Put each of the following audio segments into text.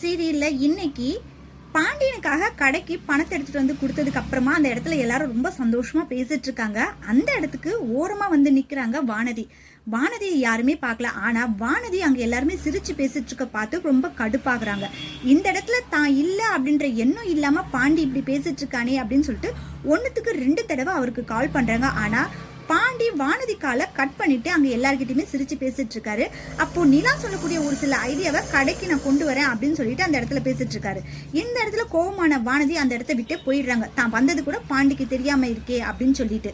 சீரியல்ல இன்னைக்கு பாண்டியனுக்காக கடைக்கு பணத்தை எடுத்துகிட்டு வந்து கொடுத்ததுக்கு அப்புறமா அந்த இடத்துல எல்லாரும் ரொம்ப சந்தோஷமாக பேசிட்டு இருக்காங்க. அந்த இடத்துக்கு ஓரமாக வந்து நிற்கிறாங்க வானதி. வானதியை யாருமே பார்க்கல. ஆனால் வானதி அங்கே எல்லாருமே சிரித்து பேசிட்டு இருக்க பார்த்து ரொம்ப கடுப்பாகிறாங்க. இந்த இடத்துல தான் இல்லை அப்படின்ற எண்ணம் இல்லாமல் பாண்டி இப்படி பேசிட்டு இருக்கானே அப்படின்னு சொல்லிட்டு ஒன்றுத்துக்கு ரெண்டு தடவை அவருக்கு கால் பண்ணுறாங்க ஆனால் பாண்டி வானதி காலை கட் பண்ணிட்டு அங்க எல்லார்கிட்டயுமே சிரிச்சு பேசிட்டு இருக்காரு அப்போ நிலா சொல்லக்கூடிய ஒரு சில ஐடியாவை கடைக்கு நான் கொண்டு வரேன் அப்படின்னு சொல்லிட்டு அந்த இடத்துல பேசிட்டு இருக்காரு இந்த இடத்துல கோவமான வானதி அந்த இடத்த விட்டே போயிடுறாங்க. தான் வந்தது கூட பாண்டிக்கு தெரியாம இருக்கே அப்படின்னு சொல்லிட்டு.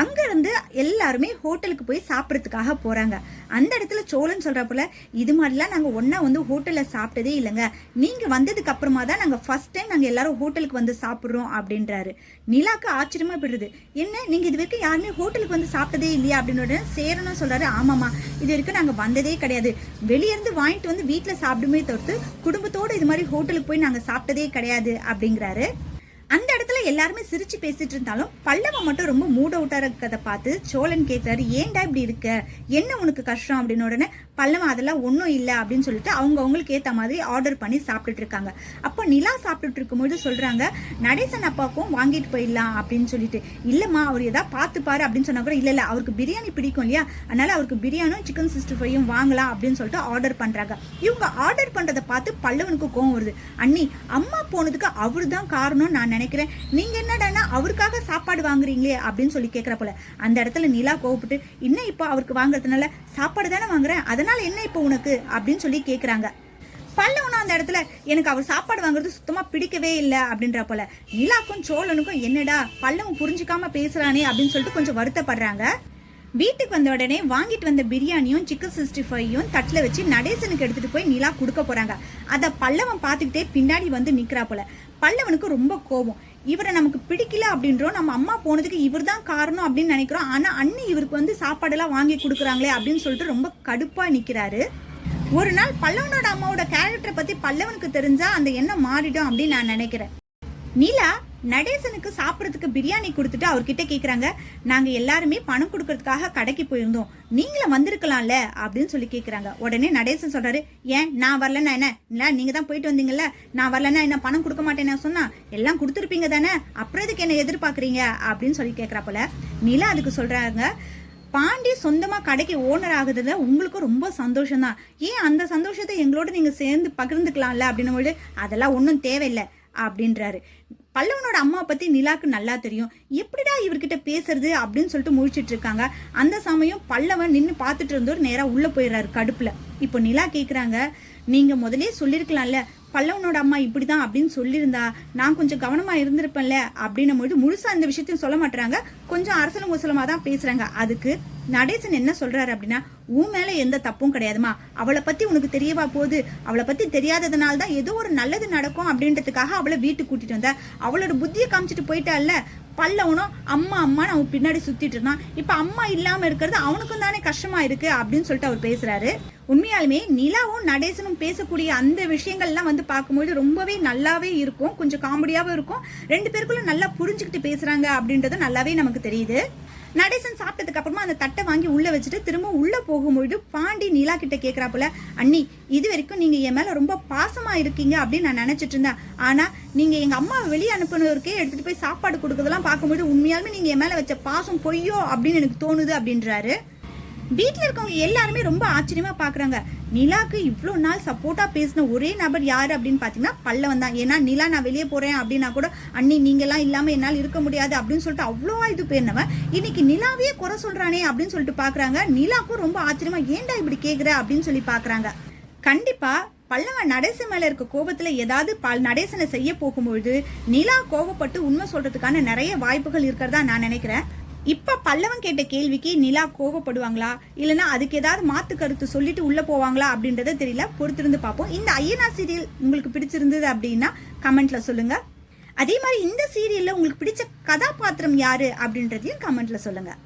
அங்கேருந்து எல்லாருமே ஹோட்டலுக்கு போய் சாப்பிட்றதுக்காக போகிறாங்க அந்த இடத்துல சோழன் சொல்கிறப்பல இது மாதிரிலாம் நாங்கள் ஒன்றா வந்து ஹோட்டலில் சாப்பிட்டதே இல்லைங்க. நீங்கள் வந்ததுக்கு அப்புறமா தான் நாங்கள் ஃபர்ஸ்ட் டைம் நாங்கள் எல்லாரும் ஹோட்டலுக்கு வந்து சாப்பிட்றோம் அப்படின்றாரு. நிலாக்கு ஆச்சரியமாக போயிடுது. என்ன? நீங்கள் இது வரைக்கும் யாருமே ஹோட்டலுக்கு வந்து சாப்பிட்டதே இல்லையா? அப்படின்னு சேரணும் சொல்கிறாரு ஆமாம்மா இது வரைக்கும் நாங்கள் வந்ததே கிடையாது. வெளியேருந்து வாங்கிட்டு வந்து வீட்டில் சாப்பிடுமே தவிர்த்து குடும்பத்தோடு இது மாதிரி ஹோட்டலுக்கு போய் நாங்கள் சாப்பிட்டதே கிடையாது அப்படிங்கிறாரு. அந்த இடத்துல எல்லாருமே சிரிச்சு பேசிட்டு இருந்தாலும் பல்லவன் மட்டும் ரொம்ப மூட் அவுட்டா இருக்கிறத பார்த்து சோழன் கேட்கிறாரு ஏன்டா இப்படி இருக்க? என்ன உனக்கு கஷ்டம்? அப்படின்னு உடனே பல்லவன் அதெல்லாம் ஒன்றும் இல்லை அப்படின்னு சொல்லிட்டு அவங்க அவங்களுக்கு ஏற்ற மாதிரி ஆர்டர் பண்ணி சாப்பிட்டுட்டு இருக்காங்க. அப்போ நிலா சாப்பிட்டுட்டு இருக்கும்போது சொல்றாங்க நடேசன் அப்பாவுக்கும் வாங்கிட்டு போயிடலாம் அப்படின்னு சொல்லிட்டு. இல்லைம்மா அவர் ஏதாவது பார்த்துப்பாரு அப்படின்னு சொன்னா கூட இல்லை இல்லை அவருக்கு பிரியாணி பிடிக்கும் இல்லையா? அதனால அவருக்கு பிரியாணியும் சிக்கன் சிக்ஸ்டி ஃபைவும் வாங்கலாம் அப்படின்னு சொல்லிட்டு ஆர்டர் பண்றாங்க. இவங்க ஆர்டர் பண்றதை பார்த்து பல்லவனுக்கு கோவம் வருது. அண்ணி அம்மா போனதுக்கு அவரு தான் காரணம் நான் நினைக்கிறேன். நினைக்கிறேன். நீங்க என்னடான்னா அவருக்காக சாப்பாடு வாங்குறீங்களே அப்படின்னு சொல்லி கேட்குற போல. அந்த இடத்துல நிலா கோவப்பட்டு இன்னும் இப்போ அவருக்கு வாங்குறதுனால சாப்பாடு தானே வாங்குறேன் அதனால் என்ன இப்போ உனக்கு? அப்படின்னு சொல்லி கேட்குறாங்க பல்லவனும் அந்த இடத்துல எனக்கு அவர் சாப்பாடு வாங்குறது சுத்தமாக பிடிக்கவே இல்லை. அப்படின்ற போல. நிலாக்கும் சோழனுக்கும் என்னடா பல்லவன் புரிஞ்சுக்காம பேசுகிறானே அப்படின்னு சொல்லிட்டு கொஞ்சம் வருத்தப்படுறாங்க. வீட்டுக்கு வந்த உடனே வாங்கிட்டு வந்த பிரியாணியும் சிக்கன் சிக்ஸ்டி ஃபைவையும் தட்டில் வச்சு நடேசனுக்கு எடுத்துகிட்டு போய் நிலா கொடுக்க போகிறாங்க அதை பல்லவன் பார்த்துக்கிட்டே பின்னாடி வந்து நிற்கிறா போல. பல்லவனுக்கு ரொம்ப கோபம். இவரை நமக்கு பிடிக்கல அப்படின்றோம். நம்ம அம்மா போனதுக்கு இவர் தான் காரணம் அப்படின்னு நினைக்கிறோம். ஆனால் அண்ணி இவருக்கு வந்து சாப்பாடெல்லாம் வாங்கி கொடுக்குறாங்களே அப்படின்னு சொல்லிட்டு ரொம்ப கடுப்பாக நிற்கிறாரு ஒரு நாள் பல்லவனோட அம்மாவோட கேரக்டரை பற்றி பல்லவனுக்கு தெரிஞ்சால் அந்த எண்ணம் மாறிடும் அப்படின்னு நான் நினைக்கிறேன். நிலா நடேசனுக்கு சாப்பிட்றதுக்கு பிரியாணி கொடுத்துட்டு அவர்கிட்ட கேட்குறாங்க நாங்கள் எல்லாருமே பணம் கொடுக்கறதுக்காக கடைக்கு போயிருந்தோம். நீங்களும் வந்திருக்கலாம்ல அப்படின்னு சொல்லி கேட்குறாங்க உடனே நடேசன் சொல்கிறாரு ஏன் நான் வரலன்னா என்ன? இல்லை நீங்கள் தான் போயிட்டு வந்தீங்கல்ல? நான் வரலன்னா என்ன பணம் கொடுக்க மாட்டேன்னு சொன்னால் எல்லாம் கொடுத்துருப்பீங்க தானே? அப்புறம் இதுக்கு என்ன எதிர்பார்க்குறீங்க? அப்படின்னு சொல்லி கேட்குறாப்புல போல. நிலா அதுக்கு சொல்கிறாங்க பாண்டி சொந்தமாக கடைக்கு ஓனர் ஆகுதுல உங்களுக்கு ரொம்ப சந்தோஷம் தான் ஏன் அந்த சந்தோஷத்தை எங்களோட நீங்கள் சேர்ந்து பகிர்ந்துக்கலாம்ல? அப்படின்னும் அதெல்லாம் ஒன்றும் தேவையில்லை அப்படின்றாரு. பல்லவனோட அம்மா பத்தி நிலாக்கு நல்லா தெரியும். எப்படிடா இவர்கிட்ட பேசுறது அப்படின்னு சொல்லிட்டு முழிச்சிட்டு இருக்காங்க. அந்த சமயம் பல்லவன் நின்று பார்த்துட்டு இருந்தவர் நேராக உள்ள போயிடுறாரு கடுப்புல. இப்போ நிலா கேட்குறாங்க நீங்க முதலே சொல்லியிருக்கலாம்ல பல்லவனோட அம்மா இப்படி தான் அப்படின்னு சொல்லியிருந்தா நான் கொஞ்சம் கவனமாக இருந்திருப்பேன்ல அப்படின்னும் போது முழுசாக அந்த விஷயத்தையும் சொல்ல மாட்டுறாங்க. கொஞ்சம் அரசலும் தான் பேசுகிறாங்க அதுக்கு நடேசன் என்ன சொல்றாரு அப்படின்னா உன் மேல எந்த தப்பும் கிடையாதுமா. அவளை பத்தி உனக்கு தெரியவா போகுது. அவளை பத்தி தெரியாததுனால தான் ஏதோ ஒரு நல்லது நடக்கும் அப்படின்றதுக்காக அவளை வீட்டுக்கு கூட்டிட்டு வந்த. அவளோட புத்தியை காமிச்சிட்டு போயிட்டால பல்லவனும் அம்மா அம்மான்னு அவன் பின்னாடி சுத்திட்டு இருந்தான். இப்ப அம்மா இல்லாம இருக்கிறது அவனுக்கும் தானே கஷ்டமா இருக்கு அப்படின்னு சொல்லிட்டு அவர் பேசுறாரு. உண்மையாலுமே நிலாவும் நடேசனும் பேசக்கூடிய அந்த விஷயங்கள்லாம் வந்து பார்க்கும்போது ரொம்பவே நல்லாவே இருக்கும். கொஞ்சம் காமெடியாவும் இருக்கும். ரெண்டு பேருக்குள்ள நல்லா புரிஞ்சுக்கிட்டு பேசுறாங்க அப்படின்றது நல்லாவே நமக்கு தெரியுது. நடேசன் சாப்பிட்டதுக்கு அப்புறமா அந்த தட்டை வாங்கி உள்ளே வச்சுட்டு திரும்ப உள்ளே போகும்பொழுது பாண்டி நிலா கிட்ட கேட்குறாப்புல அண்ணி இது வரைக்கும் நீங்கள் என் மேலே ரொம்ப பாசமாக இருக்கீங்க அப்படின்னு நான் நினச்சிட்டு இருந்தேன். ஆனால் நீங்கள் எங்கள் அம்மாவை வெளியே அனுப்புனவருக்கே எடுத்துகிட்டு போய் சாப்பாடு கொடுக்கறதெல்லாம் பார்க்கும்போது உண்மையாலுமே நீங்கள் என் மேலே வச்ச பாசம் பொய்யோ அப்படின்னு எனக்கு தோணுது அப்படின்றாரு. வீட்டில் இருக்கவங்க எல்லாருமே ரொம்ப ஆச்சரியமாக பார்க்குறாங்க நிலாக்கு இவ்வளோ நாள் சப்போர்ட்டாக பேசின ஒரே நபர் யார் அப்படின்னு பார்த்தீங்கன்னா பல்லவன் தான். ஏன்னா நிலா நான் வெளியே போகிறேன் அப்படின்னா கூட அண்ணி நீங்கள்லாம் இல்லாமல் என்னால் இருக்க முடியாது அப்படின்னு சொல்லிட்டு அவ்வளோ இது பேர்னவன். இன்னைக்கு நிலாவையே குறை சொல்கிறானே அப்படின்னு சொல்லிட்டு பார்க்குறாங்க நிலாக்கும் ரொம்ப ஆச்சரியமாக ஏன்டா இப்படி கேட்குற அப்படின்னு சொல்லி பார்க்குறாங்க கண்டிப்பாக பல்லவன் நடேசன் மேலே இருக்க கோபத்தில் ஏதாவது பல் நடேசனை செய்ய போகும்பொழுது நிலா கோபப்பட்டு உண்மை சொல்கிறதுக்கான நிறைய வாய்ப்புகள் இருக்கிறதா நான் நினைக்கிறேன். இப்போ பல்லவன் கேட்ட கேள்விக்கு நிலா கோவப்படுவாங்களா இல்லைனா அதுக்கு ஏதாவது மாற்று கருத்து சொல்லிட்டு உள்ளே போவாங்களா அப்படின்றத தெரியல. பொறுத்திருந்து பார்ப்போம். இந்த ஐயனா சீரியல் உங்களுக்கு பிடிச்சிருந்தது அப்படின்னா கமெண்ட்டில் சொல்லுங்கள் அதே மாதிரி இந்த சீரியலில் உங்களுக்கு பிடிச்ச கதாபாத்திரம் யாரு அப்படின்றதையும் கமெண்ட்டில் சொல்லுங்கள்